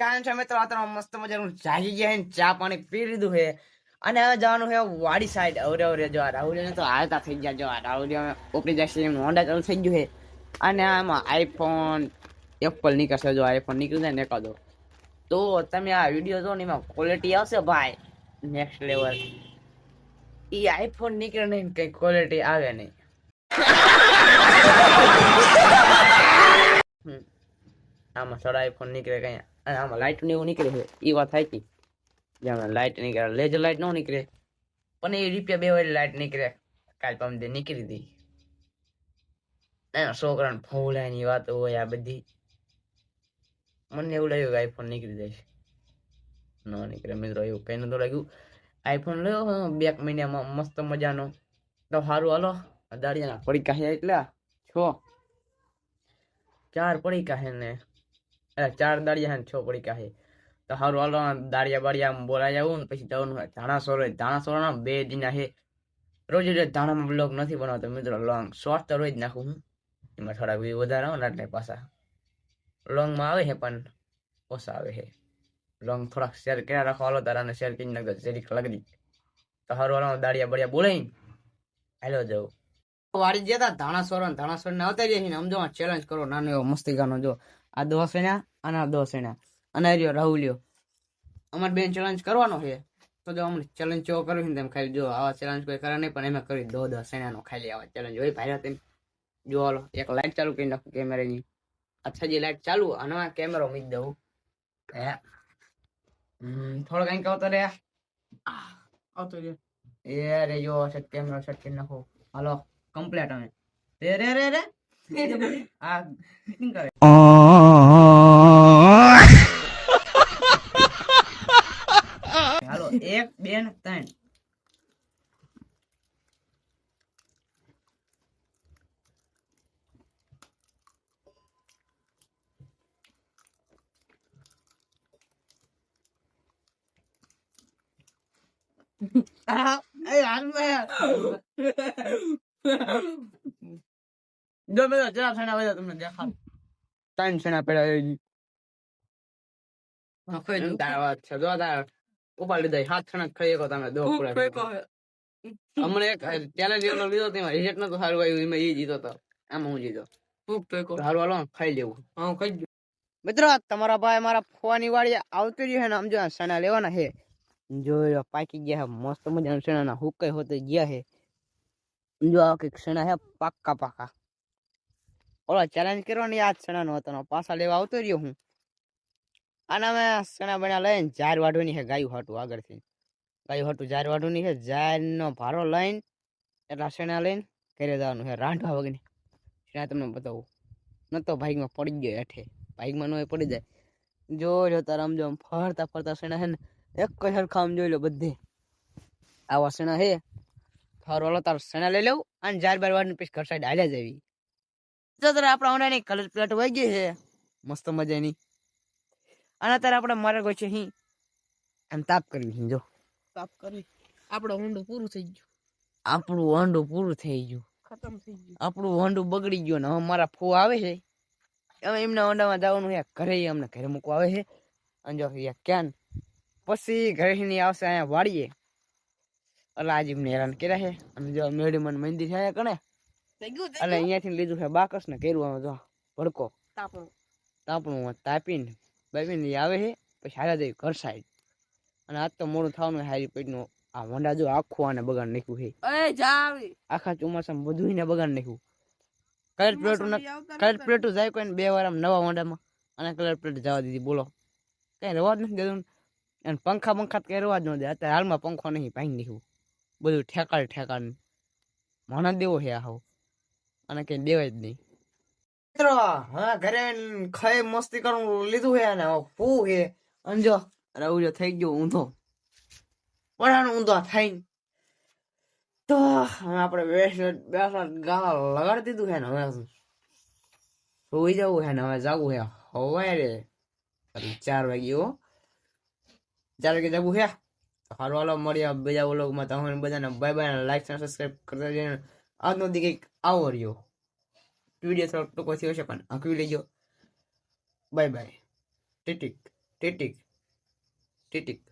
કારણ છે મિત્રો, અત્યારે મસ્ત મજાનું જાગી ગયા છે ચા પાણી પી લીધું છે અને હવે જવાનું છે વાડી સાઈડ અવરે અવરે જો રાહુલ તો હાલતા થઈ ગયા, જો રાહુલ ઉપરી જશે એમનું હોન્ડા ચાલુ થઈ ગયું છે અને આમાં આઈફોન એપલ નીકળશે જો આઈફોન નીકળી જાય કદો તો તમે આ વીડિયો જો ને એમાં ક્વોલિટી આવશે ભાઈ. નેક્સ્ટ લેવલ એ આઈફોન નીકળે નહીં કઈ ક્વોલિટી આવે નહીં. આમાં સડા આઈફોન નીકળે કઈ. અને આમાં લાઇટ ને એવું નીકળે છે. એ વાત થાય છે જ્યાં લાઇટ નીકળે લેઝર લાઇટ ન નીકળે. પણ એ રૂપિયા બે વાળી લાઇટ નીકળે. કાલ પમ નીકળી દી એના છોકરાને ફોલાની વાત હોય આ બધી. મને એવું લાગ્યું કે આઈફોન નીકળી જાય ન નીકળે મિત્રો, એવું કઈ નતું લાગ્યું. આઈફોન લ્યો બે મહિનામાં મસ્ત મજાનો. તો સારું હાલો. દાડિયાના પડી કાહ્યા એટલા. છો. ચાર પડી કાહે ને. અરે ચાર દાડિયા છે ને છ પડીકા છે તો હારું, હાલો દાડિયા બાડિયા બોલાઈ જવું ને પછી જવાનું હોય. ધાણા સોરો ધાણા સોરાના બે દિના હે. રોજ રોજ ધાણામાં બ્લોગ નથી બનાવતો મિત્રો લોંગ શોર્ટ તો રોજ નાખું હું. એમાં થોડા વ્યૂ વધારે આવે ને એટલે પાછા લોંગમાં આવે છે પણ ઓછા આવે છે લોંગ થોડાક શેર કર્યા રાખો. હાલો, તારાને શેર કરી નાખો જરીક લગડી તો હારું, હાલો દાડિયા બળિયા બોલાઈ હાલો જવું વાળી જતા ધાણાસોર ધાણાસોર ને જઈએ ને સમજો ચેલેન્જ કરો, નાનો એવો મસ્તી ગાનો જો. આ દોસ એના અને આ દસ એના. અને રહ્યો રાહુલ્યો અમારે બેન ચેલેન્જ કરવાનો છે. તો જો અમને ચેલેન્જ કર્યું ને તેમ ખાલી જો આવા ચેલેન્જ કોઈ કરે નહીં, પણ એમાં કરી દો દસ એનાનો ખાલી આવા ચેલેન્જ હોય ભાઈ તેમ, જો હાલો, એક લાઈટ ચાલુ કરી નાખું કેમેરાની. અચ્છા, જે લાઈટ ચાલુ, અને આ કેમેરો મૂકી દઉં. હે? થોડો કંઈક આવતો રે. આવતો રે એ રે, જો કેમેરો સેટ કરી નાખો. હાલો કમ્પ્લેટ અમે. રે રે રે. આ શું કરે હાલો એક બે ને ત્રણ આ, એ હાલમાં. જો બધા જરા છેણા બધા તમને દેખાડ. ત્રણ છેણા પડ્યા એ જી. હા, ખાઈ તું. તારા વાત છે. જો તારા ઉપાડ લીધા હાથ છેણા ખાઈ શકો તમે દો પૂરા હમણાં એક ચેલેન્જ એનો લીધો તેમાં રિઝલ્ટ નતો સારું આવ્યું એમાં એ જીતો તો. આમાં હું જીતો. સારું હાલો ખાઈ લેવું. હા ખાઈ મિત્રો તમારા ભાઈ મારા ફોવાની વાળી આવતી રહ્યું છે ને સમજો સણા લેવાના હે જોઈ પાકી ગયા મસ્ત મજાના સણાના હુકાઈ હોતે ગયા હે જો આ કંઈક સણા હે પાક્કા પાકા ઓલો ચેલેન્જ કરવાની આ જ સણાનો હતો? ને પાછા લેવા આવતો રહ્યો હું. આના અમે સણા બણા લઈને જાર વાઢવાની છે ગાયું હાટું આગળથી. ગાયું હાટું જાર વાઢવાની છે જારનો ભારો લઈને એટલા સણા લઈને ઘરે જવાનું છે રાંધવા વગરની. સણા તમને બતાવું? નતો બાઇકમાં પડી ગયો હેઠે. બાઇકમાં નો પડી જાય. જો જો તારા આમ જો આમ ફરતા ફરતા સણા છે ને, એક જ સરખા આમ જોઈ લો બધે. આવા સણા છે ફરવાલો તાર સણા લઈ લઉં અને જાર બાર વાળની પછી ઘર સાઈડ હાલ્યા જવી તો તારે આપણા ઓનાની કલર પ્લેટ વહી ગઈ છે. મસ્ત મજાની. અને અત્યારે આપણે મારે કોઈ છે અહીં આમ તાપ કરવી છે જો. તાપ કરી આપણો ઊંડું પૂરું થઈ ગયું. આપણું વાંડું પૂરું થઈ ગયું. ખતમ થઈ ગયું. આપણું વાંડું બગડી ગયું ને હવે મારા ફૂ આવે છે. હવે એમના વાંડામાં જવાનું છે ઘરે ઈ અમને ઘરે મૂકવા આવે છે. અને જો અહીંયા ક્યાં પછી ઘરેથી આવશે અહીંયા વાડીએ. એટલે આજે એમને હેરાન કર્યા છે. અને જો મેળી મને મંદિર છે અહીંયા કણે? એટલે અહીંયાથી લીધું છે બાકસ ને કર્યું જો ભડકો. તાપણું. તાપણું તાપીને બાપીને આવે છે પછી હારા જઈ ઘર સાઈડ અને આજ તો મોડું થવાનું હારી પેટનું આ વંડા જો આખું આને બગાડ નાખ્યું છે. આખા ચોમાસામાં બધું ને બગાડ નાખ્યું. કલર પ્લેટું કલર પ્લેટું જાય કોઈ બે વાર આમ નવા વંડામાં અને કલર પ્લેટ જવા દીધી બોલો. કઈ રવા જ નથી દેતું અને પંખા પંખા કઈ રવા જ ન દે. અત્યારે હાલમાં પંખો નહીં ભાંગી નાખ્યું. બધું ઠેકાડ ઠેકાડ મને દેવો છે આવો અને કઈ દેવાય જ નહીં. મિત્રો, હા, ઘરે ખાઈ મસ્તી કરવાનું લીધું હે અને હે છે અંજો રવજો થઈ ગયો ઊંધો. વડાનો ઊંધો થાય તો આપણે બેસટ બેસટ ગાળા લગાડી દીધું છે ને હવે સુઈ જવું હે ને હવે જાગવું હે હવારે. રે ચાર વાગે હો. ચાર વાગે જવું હે? હાલો હાલો મળ્યા બીજા વ્લોગમાં. તમને બધાને બાય બાય લાઈક અને સબસ્ક્રાઈબ કરતા જઈને આજનો દી કંઈક આવો રહ્યો વીડિયો થોડોક ટૂંકો થયો છે પણ આંકવી લેજો બાય બાય ટીટીક ટીટીક ટીટીક